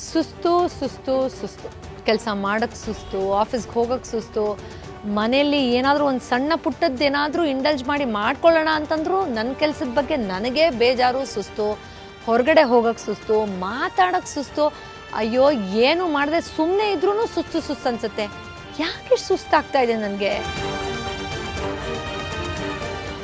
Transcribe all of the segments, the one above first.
ಸುಸ್ತು ಸುಸ್ತು ಸುಸ್ತು. ಕೆಲಸ ಮಾಡೋಕ್ಕೆ ಸುಸ್ತು, ಆಫೀಸ್ಗೆ ಹೋಗೋಕ್ಕೆ ಸುಸ್ತು, ಮನೆಯಲ್ಲಿ ಏನಾದರೂ ಒಂದು ಸಣ್ಣ ಪುಟ್ಟದ್ದು ಏನಾದರೂ ಇಂಡಲ್ಜ್ ಮಾಡಿ ಮಾಡ್ಕೊಳ್ಳೋಣ ಅಂತಂದ್ರು ನನ್ನ ಕೆಲಸದ ಬಗ್ಗೆ ನನಗೆ ಬೇಜಾರು, ಸುಸ್ತು. ಹೊರಗಡೆ ಹೋಗೋಕ್ಕೆ ಸುಸ್ತು ಮಾತಾಡೋಕ್ಕೆ ಸುಸ್ತು. ಅಯ್ಯೋ, ಏನು ಮಾಡದೆ ಸುಮ್ಮನೆ ಇದ್ರೂ ಸುಸ್ತು ಸುಸ್ತು ಅನ್ಸುತ್ತೆ. ಯಾಕೆ ಸುಸ್ತಾಗ್ತಾ ಇದೆ ನನಗೆ?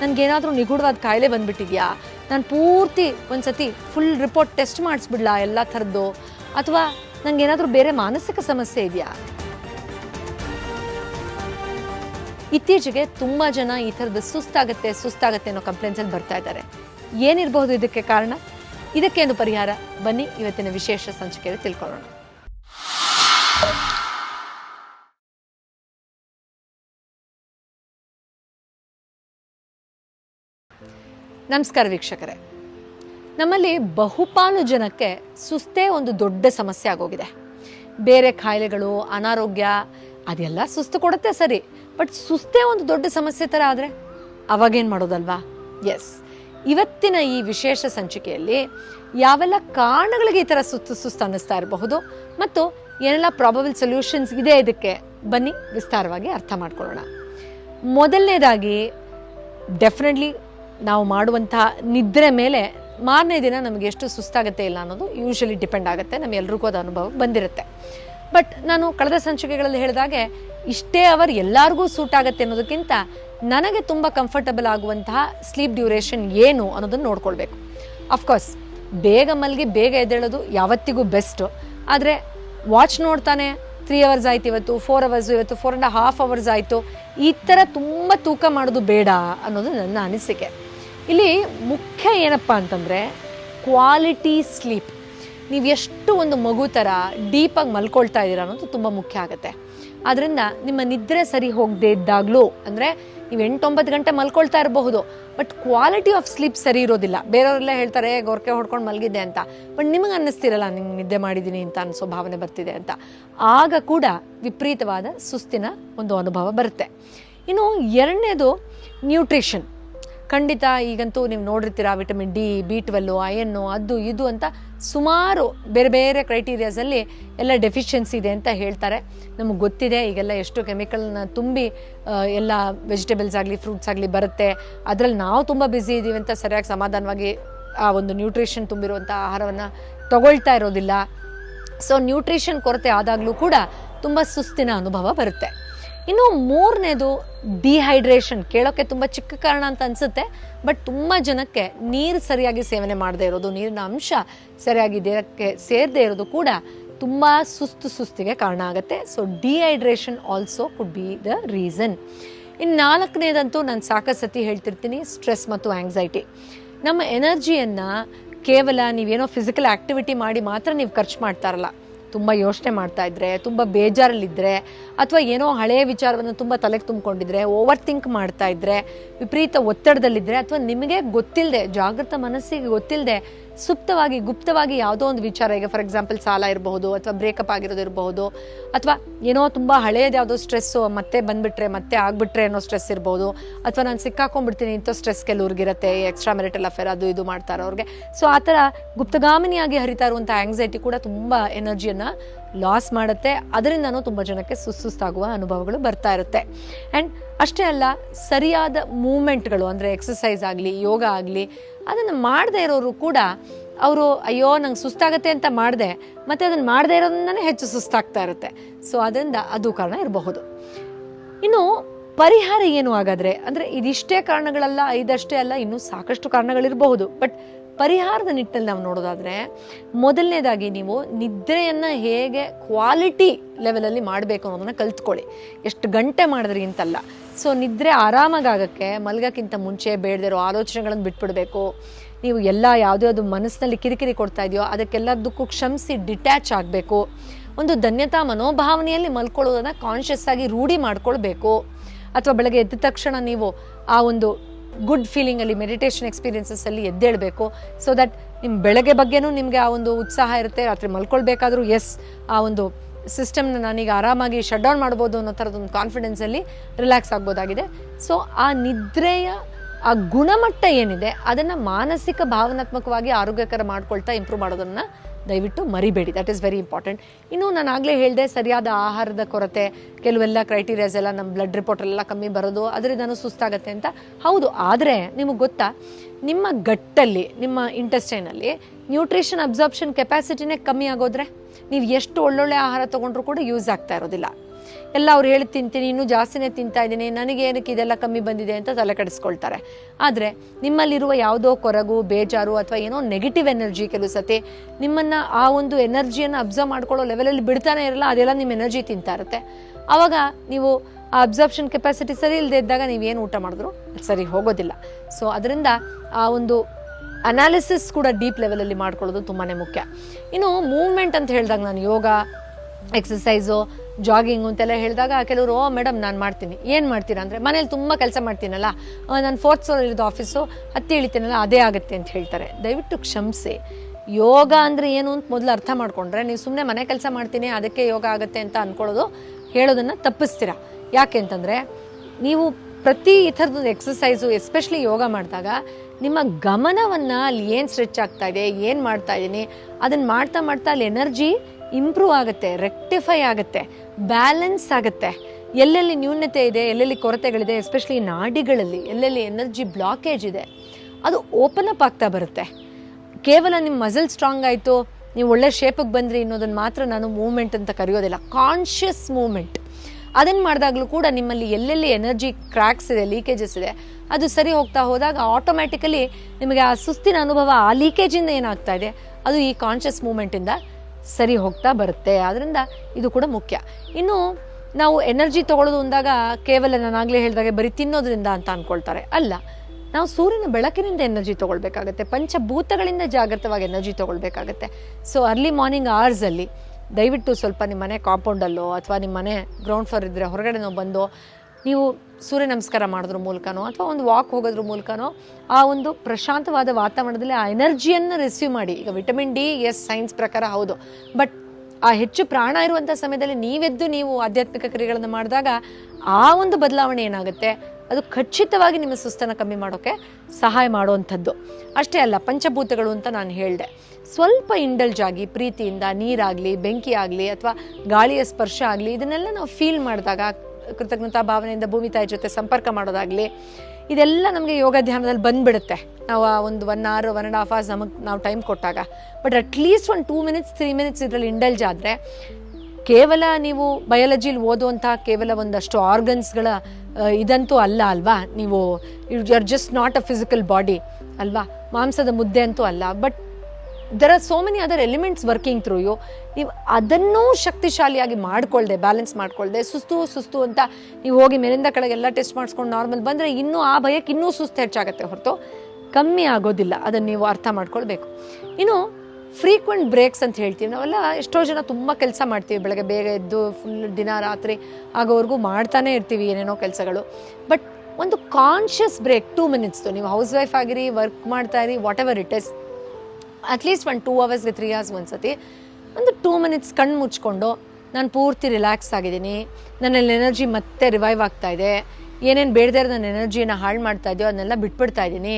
ನನಗೇನಾದರೂ ನಿಗೂಢವಾದ ಕಾಯಿಲೆ ಬಂದ್ಬಿಟ್ಟಿದ್ಯಾ? ನಾನು ಪೂರ್ತಿ ಒಂದು ಸತಿ ಫುಲ್ ರಿಪೋರ್ಟ್ ಟೆಸ್ಟ್ ಮಾಡಿಸ್ಬಿಡ್ಲಾ ಎಲ್ಲ ಥರದ್ದು. ಅಥವಾ ನನಗೇನಾದರೂ ಬೇರೆ ಮಾನಸಿಕ ಸಮಸ್ಯೆ ಇದೆಯಾ? ಇತ್ತೀಚೆಗೆ ತುಂಬ ಜನ ಈ ಥರದ ಸುಸ್ತಾಗತ್ತೆ ಸುಸ್ತಾಗತ್ತೆ ಅನ್ನೋ ಕಂಪ್ಲೇಂಟ್ಸಲ್ಲಿ ಬರ್ತಾ ಇದ್ದಾರೆ. ಏನಿರಬಹುದು ಇದಕ್ಕೆ ಕಾರಣ? ಇದಕ್ಕೆ ಒಂದು ಪರಿಹಾರ. ಬನ್ನಿ, ಇವತ್ತಿನ ವಿಶೇಷ ಸಂಚಿಕೆಯಲ್ಲಿ ತಿಳ್ಕೊಳ್ಳೋಣ. ನಮಸ್ಕಾರ ವೀಕ್ಷಕರೇ. ನಮ್ಮಲ್ಲಿ ಬಹುಪಾಲು ಜನಕ್ಕೆ ಸುಸ್ತೇ ಒಂದು ದೊಡ್ಡ ಸಮಸ್ಯೆ ಆಗೋಗಿದೆ. ಬೇರೆ ಕಾಯಿಲೆಗಳು, ಅನಾರೋಗ್ಯ, ಅದೆಲ್ಲ ಸುಸ್ತು ಕೊಡುತ್ತೆ ಸರಿ, ಬಟ್ ಸುಸ್ತೇ ಒಂದು ದೊಡ್ಡ ಸಮಸ್ಯೆ ಥರ ಆದರೆ ಅವಾಗೇನು ಮಾಡೋದಲ್ವಾ? ಎಸ್ ಇವತ್ತಿನ ಈ ವಿಶೇಷ ಸಂಚಿಕೆಯಲ್ಲಿ ಯಾವೆಲ್ಲ ಕಾರಣಗಳಿಗೆ ಈ ಥರ ಸುಸ್ತು ಸುಸ್ತು ಅನ್ನಿಸ್ತಾ ಇರಬಹುದು ಮತ್ತು ಏನೆಲ್ಲ ಪ್ರಾಬಬಲ್ ಸೊಲ್ಯೂಷನ್ಸ್ ಇದೆ ಇದಕ್ಕೆ? ಬನ್ನಿ, ವಿಸ್ತಾರವಾಗಿ ಅರ್ಥ ಮಾಡ್ಕೊಳ್ಳೋಣ. ಮೊದಲನೇದಾಗಿ ಡೆಫಿನೆಟ್ಲಿ ನಾವು ಮಾಡುವಂತಹ ನಿದ್ರೆ ಮೇಲೆ ಮಾರನೇ ದಿನ ನಮಗೆ ಎಷ್ಟು ಸುಸ್ತಾಗುತ್ತೆ ಇಲ್ಲ ಅನ್ನೋದು ಯೂಶಲಿ ಡಿಪೆಂಡ್ ಆಗುತ್ತೆ. ನಮ್ಮೆಲ್ರಿಗೂ ಅದು ಅನುಭವ ಬಂದಿರುತ್ತೆ. ಬಟ್ ನಾನು ಕಳೆದ ಸಂಚಿಕೆಗಳಲ್ಲಿ ಹೇಳಿದಾಗೆ ಇಷ್ಟೇ ಅವರ್ ಎಲ್ಲರಿಗೂ ಸೂಟ್ ಆಗುತ್ತೆ ಅನ್ನೋದಕ್ಕಿಂತ ನನಗೆ ತುಂಬ ಕಂಫರ್ಟಬಲ್ ಆಗುವಂತಹ ಸ್ಲೀಪ್ ಡ್ಯೂರೇಷನ್ ಏನು ಅನ್ನೋದನ್ನು ನೋಡ್ಕೊಳ್ಬೇಕು. ಅಫ್ಕೋರ್ಸ್ ಬೇಗ ಮಲಗಿ ಬೇಗ ಎದ್ದೇಳೋದು ಯಾವತ್ತಿಗೂ ಬೆಸ್ಟು ಆದರೆ ವಾಚ್ ನೋಡ್ತಾನೆ ತ್ರೀ ಅವರ್ಸ್ ಆಯ್ತು ಇವತ್ತು ಫೋರ್ ಅವರ್ಸ್ ಇವತ್ತು ಫೋರ್ ಆ್ಯಂಡ್ ಹಾಫ್ ಅವರ್ಸ್ ಆಯಿತು, ಈ ಥರ ತುಂಬ ತೂಕ ಮಾಡೋದು ಬೇಡ ಅನ್ನೋದು ನನ್ನ ಅನಿಸಿಕೆ. ಇಲ್ಲಿ ಮುಖ್ಯ ಏನಪ್ಪ ಅಂತಂದರೆ ಕ್ವಾಲಿಟಿ ಸ್ಲೀಪ್ ನೀವು ಎಷ್ಟು ಒಂದು ಮಗು ಥರ ಡೀಪಾಗಿ ಮಲ್ಕೊಳ್ತಾ ಇದ್ದೀರಾ ಅನ್ನೋದು ತುಂಬ ಮುಖ್ಯ ಆಗುತ್ತೆ. ಆದ್ದರಿಂದ ನಿಮ್ಮ ನಿದ್ರೆ ಸರಿ ಹೋಗದೇ ಇದ್ದಾಗಲೂ, ಅಂದರೆ ನೀವು ಎಂಟೊಂಬತ್ತು ಗಂಟೆ ಮಲ್ಕೊಳ್ತಾ ಇರಬಹುದು ಬಟ್ ಕ್ವಾಲಿಟಿ ಆಫ್ ಸ್ಲೀಪ್ ಸರಿ ಇರೋದಿಲ್ಲ. ಬೇರೆಯವರೆಲ್ಲ ಹೇಳ್ತಾರೆ ಗೊರಕೆ ಹೊಡ್ಕೊಂಡು ಮಲಗಿದ್ದೆ ಅಂತ. ಬಟ್ ನಿಮಗೆ ಅನ್ನಿಸ್ತಿರಲ್ಲ ನಿಮ್ಗೆ ನಿದ್ದೆ ಮಾಡಿದ್ದೀನಿ ಅಂತ ಅನಿಸೋ ಭಾವನೆ ಬರ್ತಿದೆ ಅಂತ. ಆಗ ಕೂಡ ವಿಪರೀತವಾದ ಸುಸ್ತಿನ ಒಂದು ಅನುಭವ ಬರುತ್ತೆ. ಇನ್ನು ಎರಡನೇದು ನ್ಯೂಟ್ರಿಷನ್ ಖಂಡಿತ ಈಗಂತೂ ನೀವು ನೋಡಿರ್ತೀರಾ ವಿಟಮಿನ್ ಡಿ, ಬಿ ಟ್ವೆಲ್ಲು ಅಯನ್ನು ಅದು, ಇದು ಅಂತ ಸುಮಾರು ಬೇರೆ ಬೇರೆ ಕ್ರೈಟೀರಿಯಾಸಲ್ಲಿ ಎಲ್ಲ ಡೆಫಿಷಿಯನ್ಸಿ ಇದೆ ಅಂತ ಹೇಳ್ತಾರೆ. ನಮಗೆ ಗೊತ್ತಿದೆ, ಈಗೆಲ್ಲ ಎಷ್ಟು ಕೆಮಿಕಲ್ನ ತುಂಬಿ ಎಲ್ಲ ವೆಜಿಟೇಬಲ್ಸ್ ಆಗಲಿ ಫ್ರೂಟ್ಸ್ ಆಗಲಿ ಬರುತ್ತೆ. ಅದರಲ್ಲಿ ನಾವು ತುಂಬ ಬ್ಯುಸಿ ಇದ್ದೀವಿ ಅಂತ ಸರಿಯಾಗಿ ಸಮಾಧಾನವಾಗಿ ಆ ಒಂದು ನ್ಯೂಟ್ರಿಷನ್ ತುಂಬಿರುವಂಥ ಆಹಾರವನ್ನು ತಗೊಳ್ತಾ ಇರೋದಿಲ್ಲ. ಸೊ ನ್ಯೂಟ್ರಿಷನ್ ಕೊರತೆ ಆದಾಗಲೂ ಕೂಡ ತುಂಬ ಸುಸ್ತಿನ ಅನುಭವ ಬರುತ್ತೆ. ಇನ್ನು ಮೂರನೇದು ಡಿಹೈಡ್ರೇಷನ್ ಕೇಳೋಕ್ಕೆ ತುಂಬ ಚಿಕ್ಕ ಕಾರಣ ಅಂತ ಅನಿಸುತ್ತೆ ಬಟ್ ತುಂಬ ಜನಕ್ಕೆ ನೀರು ಸರಿಯಾಗಿ ಸೇವನೆ ಮಾಡದೇ ಇರೋದು, ನೀರಿನ ಅಂಶ ಸರಿಯಾಗಿ ದೇಹಕ್ಕೆ ಸೇರದೇ ಇರೋದು ಕೂಡ ತುಂಬ ಸುಸ್ತು ಸುಸ್ತಿಗೆ ಕಾರಣ ಆಗುತ್ತೆ. So dehydration also could be the reason ಇನ್ನು ನಾಲ್ಕನೇದಂತೂ ನಾನು ಸಾಕಷ್ಟು ಹೇಳ್ತಿರ್ತೀನಿ ಸ್ಟ್ರೆಸ್ ಮತ್ತು ಆಂಗ್ಸೈಟಿ ನಮ್ಮ ಎನರ್ಜಿಯನ್ನು ಕೇವಲ ನೀವೇನೋ ಫಿಸಿಕಲ್ ಆ್ಯಕ್ಟಿವಿಟಿ ಮಾಡಿ ಮಾತ್ರ ನೀವು ಖರ್ಚು ಮಾಡ್ತಾರಲ್ಲ ತುಂಬ ಯೋಚನೆ ಮಾಡ್ತಾ ಇದ್ರೆ, ತುಂಬ ಬೇಜಾರಲ್ಲಿದ್ದರೆ ಅಥವಾ ಏನೋ ಹಳೆಯ ವಿಚಾರವನ್ನು ತುಂಬ ತಲೆಗೆ ತುಂಬಿಕೊಂಡಿದ್ರೆ ಓವರ್ ಥಿಂಕ್ ಮಾಡ್ತಾ ಇದ್ರೆ, ವಿಪರೀತ ಒತ್ತಡದಲ್ಲಿದ್ದರೆ ಅಥವಾ ನಿಮಗೆ ಗೊತ್ತಿಲ್ಲದೆ ಜಾಗೃತ ಮನಸ್ಸಿಗೆ ಗೊತ್ತಿಲ್ಲದೆ ಸುಪ್ತವಾಗಿ, ಗುಪ್ತವಾಗಿ ಯಾವುದೋ ಒಂದು ವಿಚಾರ. ಈಗ ಫಾರ್ ಎಕ್ಸಾಂಪಲ್ ಸಾಲ ಇರಬಹುದು ಅಥವಾ ಬ್ರೇಕಪ್ ಆಗಿರೋದು ಇರಬಹುದು ಅಥವಾ ಏನೋ ತುಂಬ ಹಳೆಯದು ಯಾವುದೋ ಸ್ಟ್ರೆಸ್ಸು ಮತ್ತೆ ಬಂದ್ಬಿಟ್ರೆ, ಮತ್ತೆ ಆಗ್ಬಿಟ್ರೆ ಅನ್ನೋ ಸ್ಟ್ರೆಸ್ ಇರ್ಬೋದು ಅಥವಾ ನಾನು ಸಿಕ್ಕಾಕೊಂಡ್ಬಿಡ್ತೀನಿ ಇಂಥ ಸ್ಟ್ರೆಸ್ ಕೆಲವ್ರಿಗಿರುತ್ತೆ ಎಕ್ಸ್ಟ್ರಾ ಮೆರಿಟಲ್ ಅಫೇರ್ ಅದು ಇದು ಮಾಡ್ತಾರೆ ಅವ್ರಿಗೆ. ಸೊ ಆ ಥರ ಗುಪ್ತಗಾಮಿನಿಯಾಗಿ ಹರಿತಾ ಇರುವಂಥ ಆಂಗ್ಸೈಟಿ ಕೂಡ ತುಂಬ ಎನರ್ಜಿಯನ್ನು ಲಾಸ್ ಮಾಡುತ್ತೆ. ಅದರಿಂದನೂ ತುಂಬ ಜನಕ್ಕೆ ಸುಸ್ತಾಗುವ ಅನುಭವಗಳು ಬರ್ತಾ ಇರುತ್ತೆ. ಆ್ಯಂಡ್ ಅಷ್ಟೇ ಅಲ್ಲ, ಸರಿಯಾದ ಮೂಮೆಂಟ್ಗಳು ಅಂದರೆ ಎಕ್ಸಸೈಸ್ ಆಗಲಿ, ಯೋಗ ಆಗಲಿ ಅದನ್ನು ಮಾಡದೇ ಇರೋರು ಕೂಡ ಅವರು, ಅಯ್ಯೋ, ನಂಗೆ ಸುಸ್ತಾಗತ್ತೆ ಅಂತ ಮಾಡಿದೆ. ಮತ್ತು ಅದನ್ನು ಮಾಡದೇ ಇರೋದನ್ನೇ ಹೆಚ್ಚು ಸುಸ್ತಾಗ್ತಾ ಇರುತ್ತೆ. ಸೊ ಅದರಿಂದ ಅದು ಕಾರಣ ಇರಬಹುದು. ಇನ್ನು ಪರಿಹಾರ ಏನು ಹಾಗಾದರೆ? ಅಂದರೆ ಇದಿಷ್ಟೇ ಕಾರಣಗಳಲ್ಲ, ಐದಷ್ಟೇ ಅಲ್ಲ, ಇನ್ನೂ ಸಾಕಷ್ಟು ಕಾರಣಗಳಿರಬಹುದು. ಬಟ್ ಪರಿಹಾರದ ನಿಟ್ಟಲ್ಲಿ ನಾವು ನೋಡೋದಾದ್ರೆ, ಮೊದಲನೇದಾಗಿ ನೀವು ನಿದ್ರೆಯನ್ನು ಹೇಗೆ ಕ್ವಾಲಿಟಿ ಲೆವೆಲಲ್ಲಿ ಮಾಡಬೇಕು ಅನ್ನೋದನ್ನ ಕಲ್ತ್ಕೊಳ್ಳಿ. ಎಷ್ಟು ಗಂಟೆ ಮಾಡಿದ್ರಿ ಅಂತಲ್ಲ. ಸೊ ನಿದ್ರೆ ಆರಾಮಾಗಕ್ಕೆ ಮಲ್ಗಕ್ಕಿಂತ ಮುಂಚೆ ಬೇಡದಿರೋ ಆಲೋಚನೆಗಳನ್ನು ಬಿಟ್ಬಿಡಬೇಕು. ನೀವು ಎಲ್ಲ ಯಾವುದ್ಯಾವುದು ಮನಸ್ಸಿನಲ್ಲಿ ಕಿರಿಕಿರಿ ಕೊಡ್ತಾ ಇದೆಯೋ, ಅದಕ್ಕೆಲ್ಲದಕ್ಕೂ ಕ್ಷಮಿಸಿ ಡಿಟ್ಯಾಚ್ ಆಗಬೇಕು. ಒಂದು ಧನ್ಯತಾ ಮನೋಭಾವನೆಯಲ್ಲಿ ಮಲ್ಕೊಳ್ಳೋದನ್ನು ಕಾನ್ಷಿಯಸ್ ಆಗಿ ರೂಢಿ ಮಾಡ್ಕೊಳ್ಬೇಕು. ಅಥವಾ ಬೆಳಗ್ಗೆ ಎದ್ದ ತಕ್ಷಣ ನೀವು ಆ ಒಂದು ಗುಡ್ ಫೀಲಿಂಗಲ್ಲಿ ಮೆಡಿಟೇಷನ್ ಎಕ್ಸ್ಪೀರಿಯನ್ಸಸ್ಸಲ್ಲಿ ಎದ್ದೇಳಬೇಕು. ಸೊ ದಟ್ ನಿಮ್ಮ ಬೆಳಗ್ಗೆ ಬಗ್ಗೆನೂ ನಿಮಗೆ ಆ ಒಂದು ಉತ್ಸಾಹ ಇರುತ್ತೆ, ರಾತ್ರಿ ಮಲ್ಕೊಳ್ಬೇಕಾದ್ರೂ ಎಸ್ ಆ ಒಂದು ಸಿಸ್ಟಮ್ನ ನಾನೀಗ ಆರಾಮಾಗಿ ಶಟ್ ಡೌನ್ ಮಾಡ್ಬೋದು ಅನ್ನೋ ಥರದೊಂದು ಕಾನ್ಫಿಡೆನ್ಸಲ್ಲಿ ರಿಲ್ಯಾಕ್ಸ್ ಆಗ್ಬೋದಾಗಿದೆ. ಸೊ ಆ ನಿದ್ರೆಯ, ಆ ಗುಣಮಟ್ಟ ಏನಿದೆ, ಅದನ್ನು ಮಾನಸಿಕ, ಭಾವನಾತ್ಮಕವಾಗಿ ಆರೋಗ್ಯಕರ ಮಾಡ್ಕೊಳ್ತಾ ಇಂಪ್ರೂವ್ ಮಾಡೋದನ್ನು ದಯವಿಟ್ಟು ಮರಿಬೇಡಿ. ದಟ್ ಈಸ್ ವೆರಿ ಇಂಪಾರ್ಟೆಂಟ್ ಇನ್ನು ನಾನು ಆಗಲೇ ಹೇಳಿದೆ, ಸರಿಯಾದ ಆಹಾರದ ಕೊರತೆ, ಕೆಲವೆಲ್ಲ ಕ್ರೈಟೀರಿಯಾಸ್ ಎಲ್ಲ ನಮ್ಮ ಬ್ಲಡ್ ರಿಪೋರ್ಟ್ ಎಲ್ಲ ಕಮ್ಮಿ ಬರೋದು, ಅದರಿಂದ ಸುಸ್ತಾಗತ್ತೆ ಅಂತ. ಹೌದು, ಆದರೆ ನಿಮಗೆ ಗೊತ್ತಾ? ನಿಮ್ಮ ಗಟ್ಟಲ್ಲಿ, ನಿಮ್ಮ ಇಂಟೆಸ್ಟೈನಲ್ಲಿ ನ್ಯೂಟ್ರಿಷನ್ ಅಬ್ಸಾರ್ಪ್ಷನ್ ಕೆಪಾಸಿಟಿನೇ ಕಮ್ಮಿ ಆಗೋದ್ರೆ, ನೀವು ಎಷ್ಟು ಒಳ್ಳೊಳ್ಳೆ ಆಹಾರ ತೊಗೊಂಡ್ರು ಕೂಡ ಯೂಸ್ ಆಗ್ತಾ ಇರೋದಿಲ್ಲ. ಎಲ್ಲ ಅವ್ರು ಹೇಳಿ ತಿಂತೀನಿ, ಇನ್ನೂ ಜಾಸ್ತಿನೇ ತಿಂತಾ ಇದ್ದೀನಿ, ನನಗೆ ಏನಕ್ಕೆ ಇದೆಲ್ಲ ಕಮ್ಮಿ ಬಂದಿದೆ ಅಂತ ತಲೆ ಕೆಡಿಸ್ಕೊಳ್ತಾರೆ. ಆದರೆ ನಿಮ್ಮಲ್ಲಿರುವ ಯಾವುದೋ ಕೊರಗು, ಬೇಜಾರು ಅಥವಾ ಏನೋ ನೆಗೆಟಿವ್ ಎನರ್ಜಿ ಕೆಲವು ಸತಿ ನಿಮ್ಮನ್ನು ಆ ಒಂದು ಎನರ್ಜಿಯನ್ನು ಅಬ್ಸರ್ವ್ ಮಾಡ್ಕೊಳ್ಳೋ ಲೆವೆಲಲ್ಲಿ ಬಿಡ್ತಾನೆ ಇರಲ್ಲ, ಅದೆಲ್ಲ ನಿಮ್ಮ ಎನರ್ಜಿ ತಿಂತಾ ಇರುತ್ತೆ. ಆವಾಗ ನೀವು ಆ ಅಬ್ಸರ್ಪ್ಷನ್ ಕೆಪಾಸಿಟಿ ಸರಿ ಇಲ್ಲದೆ ಇದ್ದಾಗ ನೀವೇನು ಊಟ ಮಾಡಿದ್ರು? ಸರಿ ಹೋಗೋದಿಲ್ಲ. ಸೊ ಅದರಿಂದ ಆ ಒಂದು ಅನಾಲಿಸಿಸ್ ಕೂಡ ಡೀಪ್ ಲೆವೆಲಲ್ಲಿ ಮಾಡ್ಕೊಳ್ಳೋದು ತುಂಬಾ ಮುಖ್ಯ. ಇನ್ನು ಮೂವ್ಮೆಂಟ್ ಅಂತ ಹೇಳಿದಾಗ ನಾನು ಯೋಗ ಎಕ್ಸಸೈಸು ಜಾಗಿಂಗು ಅಂತೆಲ್ಲ ಹೇಳಿದಾಗ ಕೆಲವರು, ಓ ಮೇಡಮ್ ನಾನು ಮಾಡ್ತೀನಿ. ಏನು ಮಾಡ್ತೀರಾ ಅಂದರೆ, ಮನೇಲಿ ತುಂಬ ಕೆಲಸ ಮಾಡ್ತೀನಲ್ಲ ನಾನು ಫೋರ್ತ್ ಫ್ಲೋರ್ ಇರೋದು ಆಫೀಸು ಹತ್ತಿ ಇಳಿತೀನಲ್ಲ, ಅದೇ ಆಗುತ್ತೆ ಅಂತ ಹೇಳ್ತಾರೆ. ದಯವಿಟ್ಟು ಕ್ಷಮಿಸಿ. ಯೋಗ ಅಂದರೆ ಏನು ಅಂತ ಮೊದಲು ಅರ್ಥ ಮಾಡ್ಕೊಂಡ್ರೆ, ನೀವು ಸುಮ್ಮನೆ ಮನೆ ಕೆಲಸ ಮಾಡ್ತೀನಿ, ಅದಕ್ಕೆ ಯೋಗ ಆಗುತ್ತೆ ಅಂತ ಅಂದ್ಕೊಳ್ಳೋದು ಹೇಳೋದನ್ನು ತಪ್ಪಿಸ್ತೀರಾ? ಯಾಕೆ ಅಂತಂದರೆ, ನೀವು ಪ್ರತಿ ಈ ಥರದ ಎಕ್ಸಸೈಸು ಎಸ್ಪೆಷಲಿ ಯೋಗ ಮಾಡಿದಾಗ, ನಿಮ್ಮ ಗಮನವನ್ನು ಅಲ್ಲಿ ಏನು ಸ್ಟ್ರೆಚ್ ಆಗ್ತಾ ಇದೆ, ಏನು ಮಾಡ್ತಾ ಇದ್ದೀನಿ ಅದನ್ನು ಮಾಡ್ತಾ ಮಾಡ್ತಾ ಅಲ್ಲಿ ಎನರ್ಜಿ ಇಂಪ್ರೂವ್ ಆಗುತ್ತೆ ರೆಕ್ಟಿಫೈ ಆಗುತ್ತೆ ಬ್ಯಾಲೆನ್ಸ್ ಆಗುತ್ತೆ. ಎಲ್ಲೆಲ್ಲಿ ನ್ಯೂನತೆ ಇದೆ, ಎಲ್ಲೆಲ್ಲಿ ಕೊರತೆಗಳಿದೆ ಎಸ್ಪೆಷಲಿ ನಾಡಿಗಳಲ್ಲಿ, ಎಲ್ಲೆಲ್ಲಿ ಎನರ್ಜಿ ಬ್ಲಾಕೇಜ್ ಇದೆ, ಅದು ಓಪನ್ ಅಪ್ ಆಗ್ತಾ ಬರುತ್ತೆ. ಕೇವಲ ನಿಮ್ಮ ಮಸಲ್ ಸ್ಟ್ರಾಂಗ್ ಆಯಿತು, ನೀವು ಒಳ್ಳೆ ಶೇಪಿಗೆ ಬಂದ್ರಿ ಅನ್ನೋದನ್ನು ಮಾತ್ರ ನಾನು ಮೂವ್ಮೆಂಟ್ ಅಂತ ಕರೆಯೋದಿಲ್ಲ ಕಾನ್ಷಿಯಸ್ ಮೂವ್ಮೆಂಟ್ ಅದನ್ನು ಮಾಡಿದಾಗಲೂ ಕೂಡ ನಿಮ್ಮಲ್ಲಿ ಎಲ್ಲೆಲ್ಲಿ ಎನರ್ಜಿ ಕ್ರ್ಯಾಕ್ಸ್ ಇದೆ ಲೀಕೇಜಸ್ ಇದೆ, ಅದು ಸರಿ ಹೋಗ್ತಾ ಹೋದಾಗ ಆಟೋಮ್ಯಾಟಿಕಲಿ ನಿಮಗೆ ಆ ಸುಸ್ತಿನ ಅನುಭವ, ಆ ಲೀಕೇಜಿಂದ ಏನಾಗ್ತಾ ಇದೆ, ಅದು ಈ ಕಾನ್ಷಿಯಸ್ ಮೂಮೆಂಟಿಂದ ಸರಿ ಹೋಗ್ತಾ ಬರುತ್ತೆ. ಆದ್ದರಿಂದ ಇದು ಕೂಡ ಮುಖ್ಯ. ಇನ್ನು ನಾವು ಎನರ್ಜಿ ತಗೊಳ್ಳೋದು ಅಂದಾಗ ಕೇವಲ ನಾನು ಆಗಲೇ ಹೇಳಿದಾಗೆ ಬರೀ ತಿನ್ನೋದ್ರಿಂದ ಅಂತ ಅಂದ್ಕೊಳ್ತಾರೆ ಅಲ್ಲ, ನಾವು ಸೂರ್ಯನ ಬೆಳಕಿನಿಂದ ಎನರ್ಜಿ ತೊಗೊಳ್ಬೇಕಾಗತ್ತೆ. ಪಂಚಭೂತಗಳಿಂದ ಜಾಗೃತವಾಗಿ ಎನರ್ಜಿ ತೊಗೊಳ್ಬೇಕಾಗತ್ತೆ. ಸೊ ಅರ್ಲಿ ಮಾರ್ನಿಂಗ್ ಅವರ್ಸಲ್ಲಿ ದಯವಿಟ್ಟು ಸ್ವಲ್ಪ ನಿಮ್ಮ ಮನೆ ಕಾಂಪೌಂಡಲ್ಲೋ ಅಥವಾ ನಿಮ್ಮ ಮನೆ ಗ್ರೌಂಡ್ ಫ್ಲೋರ್ ಇದ್ದರೆ ನಾವು ಬಂದು ನೀವು ಸೂರ್ಯ ನಮಸ್ಕಾರ ಮಾಡೋದ್ರ ಮೂಲಕನೋ ಅಥವಾ ಒಂದು ವಾಕ್ ಹೋಗೋದ್ರ ಮೂಲಕನೋ ಆ ಒಂದು ಪ್ರಶಾಂತವಾದ ವಾತಾವರಣದಲ್ಲಿ ಆ ಎನರ್ಜಿಯನ್ನು ರಿಸೀವ್ ಮಾಡಿ. ಈಗ ವಿಟಮಿನ್ ಡಿ ಎಸ್ ಸೈನ್ಸ್ ಪ್ರಕಾರ ಹೌದು. ಬಟ್ ಆ ಹೆಚ್ಚು ಪ್ರಾಣ ಇರುವಂಥ ಸಮಯದಲ್ಲಿ ನೀವೆದ್ದು ನೀವು ಆಧ್ಯಾತ್ಮಿಕ ಕ್ರಿಯೆಗಳನ್ನು ಮಾಡಿದಾಗ ಆ ಒಂದು ಬದಲಾವಣೆ ಏನಾಗುತ್ತೆ? ಅದು ಖಚಿತವಾಗಿ ನಿಮ್ಮ ಸುಸ್ತನ್ನು ಕಮ್ಮಿ ಮಾಡೋಕ್ಕೆ ಸಹಾಯ ಮಾಡುವಂಥದ್ದು. ಅಷ್ಟೇ ಅಲ್ಲ, ಪಂಚಭೂತಗಳು ಅಂತ ನಾನು ಹೇಳಿದೆ. ಸ್ವಲ್ಪ ಇಂಡಲ್ಜ್ ಆಗಿ, ಪ್ರೀತಿಯಿಂದ ನೀರಾಗಲಿ ಬೆಂಕಿ ಆಗಲಿ ಅಥವಾ ಗಾಳಿಯ ಸ್ಪರ್ಶ ಆಗಲಿ, ಇದನ್ನೆಲ್ಲ ನಾವು ಫೀಲ್ ಮಾಡಿದಾಗ ಕೃತಜ್ಞತಾ ಭಾವನೆಯಿಂದ ಭೂಮಿ ತಾಯಿ ಜೊತೆ ಸಂಪರ್ಕ ಮಾಡೋದಾಗಲಿ, ಇದೆಲ್ಲ ನಮಗೆ ಯೋಗ ಧ್ಯಾನದಲ್ಲಿ ಬಂದ್ಬಿಡುತ್ತೆ. ನಾವು ಆ ಒಂದು one hour one and half hours ನಮಗೆ ನಾವು ಟೈಮ್ ಕೊಟ್ಟಾಗ. ಬಟ್ ಅಟ್ಲೀಸ್ಟ್ ಒಂದು ಟೂ ಮಿನಿಟ್ಸ್ ತ್ರೀ ಮಿನಿಟ್ಸ್ ಇದರಲ್ಲಿ ಇಂಡಲ್ಜ್ ಆದರೆ, ಕೇವಲ ನೀವು ಬಯಾಲಜಿಲಿ ಓದುವಂಥ ಕೇವಲ ಒಂದಷ್ಟು ಆರ್ಗನ್ಸ್ಗಳ ಇದಂತೂ ಅಲ್ಲ ಅಲ್ವಾ? ನೀವು you are just not a physical body ಅಲ್ವಾ? ಮಾಂಸದ ಮುದ್ದೆ ಅಂತೂ ಅಲ್ಲ. But there are so many other elements working through you ನೀವು ಅದನ್ನೂ ಶಕ್ತಿಶಾಲಿಯಾಗಿ ಮಾಡ್ಕೊಳ್ದೆ ಬ್ಯಾಲೆನ್ಸ್ ಮಾಡ್ಕೊಳ್ದೆ, ಸುಸ್ತು ಸುಸ್ತು ಅಂತ ನೀವು ಹೋಗಿ ಮೇಲಿಂದ ಕೆಳಗೆಲ್ಲ ಟೆಸ್ಟ್ ಮಾಡಿಸ್ಕೊಂಡು ನಾರ್ಮಲ್ ಬಂದರೆ ಇನ್ನೂ ಆ ಭಯಕ್ಕೆ ಇನ್ನೂ ಸುಸ್ತು ಹೆಚ್ಚಾಗುತ್ತೆ ಹೊರತು ಕಮ್ಮಿ ಆಗೋದಿಲ್ಲ. ಅದನ್ನು ನೀವು ಅರ್ಥ ಮಾಡ್ಕೊಳ್ಬೇಕು. ಇನ್ನು ಫ್ರೀಕ್ವೆಂಟ್ ಬ್ರೇಕ್ಸ್ ಅಂತ ಹೇಳ್ತೀವಿ. ನಾವೆಲ್ಲ ಎಷ್ಟೋ ಜನ ತುಂಬ ಕೆಲಸ ಮಾಡ್ತೀವಿ. ಬೆಳಗ್ಗೆ ಬೇಗ ಎದ್ದು ಫುಲ್ ದಿನ ರಾತ್ರಿ ಆಗೋವರೆಗೂ ಮಾಡ್ತಾನೆ ಇರ್ತೀವಿ ಏನೇನೋ ಕೆಲಸಗಳು. ಬಟ್ ಒಂದು ಕಾನ್ಷಿಯಸ್ ಬ್ರೇಕ್ ಟೂ ಮಿನಿಟ್ಸ್ದು ನೀವು ಹೌಸ್ ವೈಫ್ ಆಗಿರಿ ವರ್ಕ್ ಮಾಡ್ತಾ ಇರಿ whatever it is at least ಒಂದು ಟೂ ಅವರ್ಸ್ಗೆ ತ್ರೀ ಅವರ್ಸ್ ಒಂದ್ಸತಿ ಒಂದು ಟೂ ಮಿನಿಟ್ಸ್ ಕಣ್ಣು ಮುಚ್ಕೊಂಡು ನಾನು ಪೂರ್ತಿ ರಿಲ್ಯಾಕ್ಸ್ ಆಗಿದ್ದೀನಿ. ನನ್ನಲ್ಲಿ ಎನರ್ಜಿ ಮತ್ತೆ ರಿವೈವ್ ಆಗ್ತಾ ಇದೆ. ಏನೇನು ಬೇಡದೇ ಇರೋ ನನ್ನ ಎನರ್ಜಿಯನ್ನು ಹಾಳು ಮಾಡ್ತಾ ಇದೆಯೋ ಅದನ್ನೆಲ್ಲ ಬಿಟ್ಬಿಡ್ತಾ ಇದ್ದೀನಿ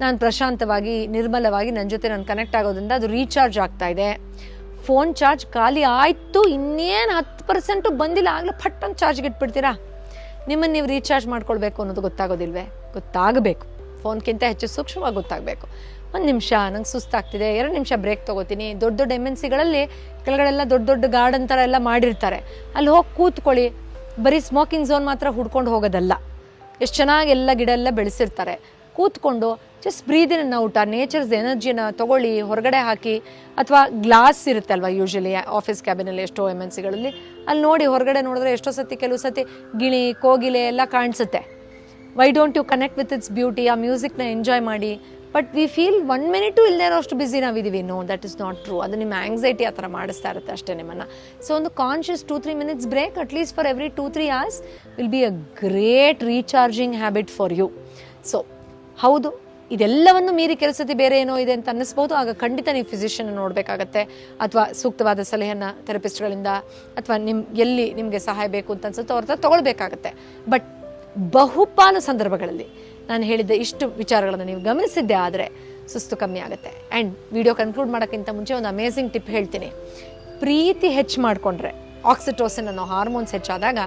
ನಾನು ಪ್ರಶಾಂತವಾಗಿ, ನಿರ್ಮಲವಾಗಿ ನನ್ನ ಜೊತೆ ನಾನು ಕನೆಕ್ಟ್ ಆಗೋದ್ರಿಂದ ಅದು ರೀಚಾರ್ಜ್ ಆಗ್ತಾ ಇದೆ. ಫೋನ್ ಚಾರ್ಜ್ ಖಾಲಿ ಆಯಿತು, ಇನ್ನೇನು ಹತ್ತು ಪರ್ಸೆಂಟು ಬಂದಿಲ್ಲ. ಆಗಲೇ ಫಟ್ ಚಾರ್ಜ್ಗೆ ಇಟ್ಬಿಡ್ತೀರಾ? ನಿಮ್ಮನ್ನು ನೀವು ರೀಚಾರ್ಜ್ ಮಾಡ್ಕೊಳ್ಬೇಕು ಅನ್ನೋದು ಗೊತ್ತಾಗೋದಿಲ್ವೇ? ಗೊತ್ತಾಗಬೇಕು. ಫೋನ್ಗಿಂತ ಹೆಚ್ಚು ಸೂಕ್ಷ್ಮವಾಗಿ ಗೊತ್ತಾಗಬೇಕು. ಒಂದು ನಿಮಿಷ, ನಂಗೆ ಸುಸ್ತಾಗ್ತಿದೆ ಎರಡು ನಿಮಿಷ ಬ್ರೇಕ್ ತೊಗೋತೀನಿ. ದೊಡ್ಡ ದೊಡ್ಡ ಎಂ ಎನ್ ಸಿಗಳಲ್ಲಿ ಕೆಳಗಡೆಲ್ಲ ದೊಡ್ಡ ದೊಡ್ಡ ಗಾರ್ಡನ್ ಥರ ಎಲ್ಲ ಮಾಡಿರ್ತಾರೆ. ಅಲ್ಲಿ ಹೋಗಿ ಕೂತ್ಕೊಳ್ಳಿ. ಬರೀ ಸ್ಮೋಕಿಂಗ್ ಝೋನ್ ಮಾತ್ರ ಹುಡ್ಕೊಂಡು ಹೋಗೋದಲ್ಲ. ಎಷ್ಟು ಚೆನ್ನಾಗಿ ಎಲ್ಲ ಗಿಡ ಎಲ್ಲ ಬೆಳೆಸಿರ್ತಾರೆ. ಕೂತ್ಕೊಂಡು ಜಸ್ಟ್ ಬ್ರೀದಿನ ಔಟ್ ಆ ನೇಚರ್ಸ್ ಎನರ್ಜಿನ ತೊಗೊಳ್ಳಿ. ಹೊರಗಡೆ ಹಾಕಿ. ಅಥವಾ ಗ್ಲಾಸ್ ಇರುತ್ತೆ ಅಲ್ವಾ ಯೂಶಲಿ ಆಫೀಸ್ ಕ್ಯಾಬಿನಲ್ಲಿ ಎಷ್ಟೋ ಎಂ ಎನ್ ಸಿಗಳಲ್ಲಿ ಅಲ್ಲಿ ನೋಡಿ ಹೊರಗಡೆ ನೋಡಿದ್ರೆ ಎಷ್ಟೋ ಸತಿ, ಕೆಲವು ಸತಿ ಗಿಳಿ, ಕೋಗಿಲೆ ಎಲ್ಲ ಕಾಣಿಸುತ್ತೆ. Why don't you connect with its beauty ಆ ಮ್ಯೂಸಿಕ್ನ ಎಂಜಾಯ್ ಮಾಡಿ. But we feel one minute ಇಲ್ಲದೆ ಇರೋಷ್ಟು ಬ್ಯುಸಿ ನಾವಿದ್ದೀವಿ. No that is not true ಅದು ನಿಮ್ಮ ಆಂಗ್ಸೈಟಿ ಆ ಥರ ಮಾಡಿಸ್ತಾ ಇರುತ್ತೆ ಅಷ್ಟೇ ನಿಮ್ಮನ್ನು. ಸೊ ಒಂದು conscious two three minutes break at least for every two three hours will be a great recharging habit for you so ಹೌದು, ಇದೆಲ್ಲವನ್ನು ಮೀರಿ ಕೆಲಸತಿ ಬೇರೆ ಏನೋ ಇದೆ ಅಂತ ಅನ್ನಿಸ್ಬೋದು. ಆಗ ಖಂಡಿತ ನೀವು ಫಿಸಿಷಿಯನ್ ನೋಡಬೇಕಾಗತ್ತೆ. ಅಥವಾ ಸೂಕ್ತವಾದ ಸಲಹೆಯನ್ನು ಥೆರಪಿಸ್ಟ್ಗಳಿಂದ ಅಥವಾ ನಿಮ್ಮ ಎಲ್ಲಿ ನಿಮಗೆ ಸಹಾಯ ಬೇಕು ಅಂತ ಅನ್ಸುತ್ತೋ ಅವ್ರ ತೊಗೊಳ್ಬೇಕಾಗತ್ತೆ. ಬಟ್ ಬಹುಪಾಲು ಸಂದರ್ಭಗಳಲ್ಲಿ ನಾನು ಹೇಳಿದ್ದ ಇಷ್ಟು ವಿಚಾರಗಳನ್ನು ನೀವು ಗಮನಿಸಿದ್ದೆ ಆದರೆ ಸುಸ್ತು ಕಮ್ಮಿ ಆಗುತ್ತೆ. ಆ್ಯಂಡ್ ವಿಡಿಯೋ ಕನ್ಕ್ಲೂಡ್ ಮಾಡೋಕ್ಕಿಂತ ಮುಂಚೆ ಒಂದು ಅಮೇಝಿಂಗ್ ಟಿಪ್ ಹೇಳ್ತೀನಿ. ಪ್ರೀತಿ ಹೆಚ್ಚು ಮಾಡಿಕೊಂಡ್ರೆ ಆಕ್ಸಿಟೋಸಿನ್ ಅನ್ನೋ ಹಾರ್ಮೋನ್ಸ್ ಹೆಚ್ಚಾದಾಗ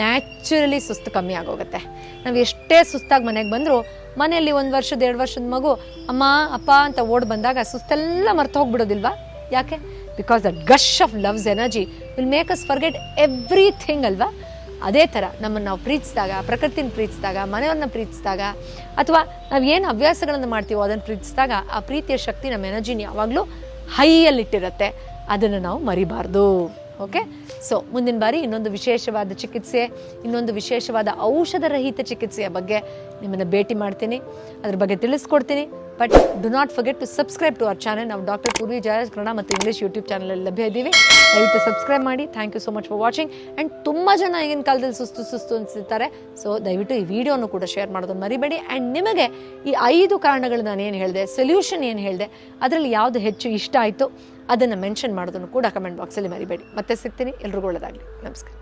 ನ್ಯಾಚುರಲಿ ಸುಸ್ತು ಕಮ್ಮಿ ಆಗೋಗುತ್ತೆ. ನಾವು ಎಷ್ಟೇ ಸುಸ್ತಾಗಿ ಮನೆಗೆ ಬಂದರೂ ಮನೆಯಲ್ಲಿ ಒಂದು ವರ್ಷದ, ಎರಡು ವರ್ಷದ ಮಗು, ಅಮ್ಮ, ಅಪ್ಪ ಅಂತ ಓಡ್ ಬಂದಾಗ ಸುಸ್ತೆಲ್ಲ ಮರ್ತು ಹೋಗ್ಬಿಡೋದಿಲ್ವಾ? ಯಾಕೆ? Because the gush of love's energy will make us forget everything ಅಲ್ವಾ? ಅದೇ ಥರ ನಮ್ಮನ್ನು ನಾವು ಪ್ರೀತಿಸಿದಾಗ ಪ್ರಕೃತಿನ ಪ್ರೀತಿಸಿದಾಗ ಮನೆಯವ್ರನ್ನ ಪ್ರೀತಿಸಿದಾಗ, ಅಥವಾ ನಾವು ಏನು ಹವ್ಯಾಸಗಳನ್ನು ಮಾಡ್ತೀವೋ ಅದನ್ನು ಪ್ರೀತಿಸಿದಾಗ ಆ ಪ್ರೀತಿಯ ಶಕ್ತಿ ನಮ್ಮ ಎನರ್ಜಿನ ಯಾವಾಗಲೂ ಹೈಯಲ್ಲಿಟ್ಟಿರುತ್ತೆ ಅದನ್ನು ನಾವು ಮರಿಬಾರ್ದು. ಓಕೆ ಸೊ ಮುಂದಿನ ಬಾರಿ ಇನ್ನೊಂದು ವಿಶೇಷವಾದ ಚಿಕಿತ್ಸೆ, ಇನ್ನೊಂದು ವಿಶೇಷವಾದ ಔಷಧ ರಹಿತ ಚಿಕಿತ್ಸೆಯ ಬಗ್ಗೆ ನಿಮ್ಮನ್ನು ಭೇಟಿ ಮಾಡ್ತೀನಿ. ಅದ್ರ ಬಗ್ಗೆ ತಿಳಿಸ್ಕೊಡ್ತೀನಿ. But do not forget to subscribe to our channel ನಾವು ಡಾಕ್ಟರ್ ಪೂರ್ವಿ ಜಯರಾಜ್ ಕನ್ನಡ ಮತ್ತು ಇಂಗ್ಲೀಷ್ ಯೂಟ್ಯೂಬ್ ಚಾನಲಲ್ಲಿ ಲಭ್ಯ ಇದ್ದೀವಿ. ದಯವಿಟ್ಟು ಸಬ್ಸ್ಕ್ರೈಬ್ ಮಾಡಿ. Thank you so much for watching and ತುಂಬ ಜನ ಈಗಿನ ಕಾಲದಲ್ಲಿ ಸುಸ್ತು ಸುಸ್ತು ಅನಿಸುತ್ತಾರೆ ಸೊ ದಯವಿಟ್ಟು ಈ ವಿಡಿಯೋನು ಕೂಡ ಶೇರ್ ಮಾಡೋದನ್ನು ಮರಿಬೇಡಿ. ಆ್ಯಂಡ್ ನಿಮಗೆ ಈ ಐದು ಕಾರಣಗಳು ನಾನು ಏನು ಹೇಳಿದೆ ಸೊಲ್ಯೂಷನ್ ಏನು ಹೇಳಿದೆ, ಅದರಲ್ಲಿ ಯಾವುದು ಹೆಚ್ಚು ಇಷ್ಟ ಆಯಿತು, ಅದನ್ನು ಮೆನ್ಷನ್ ಮಾಡೋದನ್ನು ಕೂಡ ಕಮೆಂಟ್ ಬಾಕ್ಸಲ್ಲಿ ಮರಿಬೇಡಿ. ಮತ್ತೆ ಸಿಗ್ತೀನಿ. ಎಲ್ರಿಗೂ ಒಳ್ಳೆಯದಾಗಲಿ ನಮಸ್ಕಾರ.